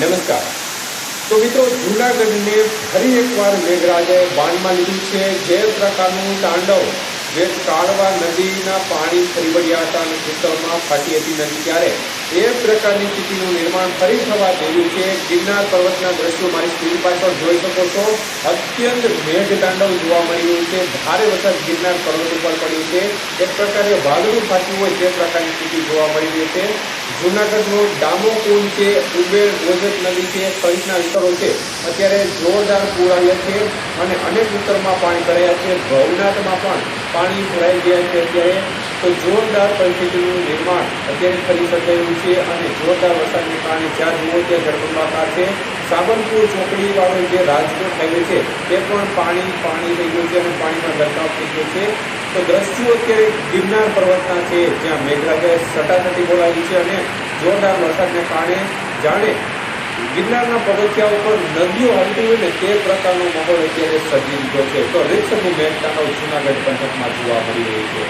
નમસ્કાર. તો મિત્રો જૂનાગઢને ફરી એકવાર મેઘરાજે બાનમાં લીધું છે. જે પ્રકારનું તાંડવ જે કાળવા નદીના પાણી ફરી વળ્યા હતા અને ખેતરમાં ફાટી હતી નદી ત્યારે, એ પ્રકારની સ્થિતિનું નિર્માણ ફરી થવા થયું છે. ગિરનાર પર્વતના દ્રશ્યો મારી સ્ક્રીન પાછળ જોઈ શકો છો. અત્યંત મેઘતાંડવ જોવા મળી રહ્યું છે. ભારે વરસાદ ગિરનાર પર્વત ઉપર પડ્યું છે. એક પ્રકારે વાદળું ફાટ્યું હોય તે પ્રકારની સ્થિતિ જોવા મળી રહી છે. જૂનાગઢનો ડામો પુલ છે ઉબેર ઓજત નદી છે, સહિતના વિસ્તારો છે. અત્યારે જોરદાર પૂર આવ્યા છે અને અનેક વિસ્તારમાં પાણી ભરાયા છે. ભવનાથમાં પણ પાણી ભરાઈ ગયા છે અત્યારે, તો જોરદાર પરિસ્થિતિનું નિર્માણ અત્યારે કરી શકાયું છે અને જોરદાર વરસાદને કારણે ચાર જુઓ ત્યાં જળબંબાકાર છે. સાબરપુર ચોકડીવાળો જે રાજકોટ હાઈવે છે, તે પણ પાણી પાણી થઈ ગયું છે અને પાણીમાં ગરકાવ થઈ ગયો છે. તો દ્રશ્યો અત્યારે ગિરનાર પર્વતના છે, જ્યાં મેઘરાજાએ સટાસટી બોલાવી છે અને જોરદાર વરસાદને કારણે જાણે ગિરનારના પગથિયા ઉપર નદીઓ હાલતી હોય ને તે પ્રકારનો માહોલ અત્યારે સર્જી દીધો છે. તો રીતસરનું મેઘતાંડવ જૂનાગઢ પંથકમાં જોવા મળી રહ્યું છે.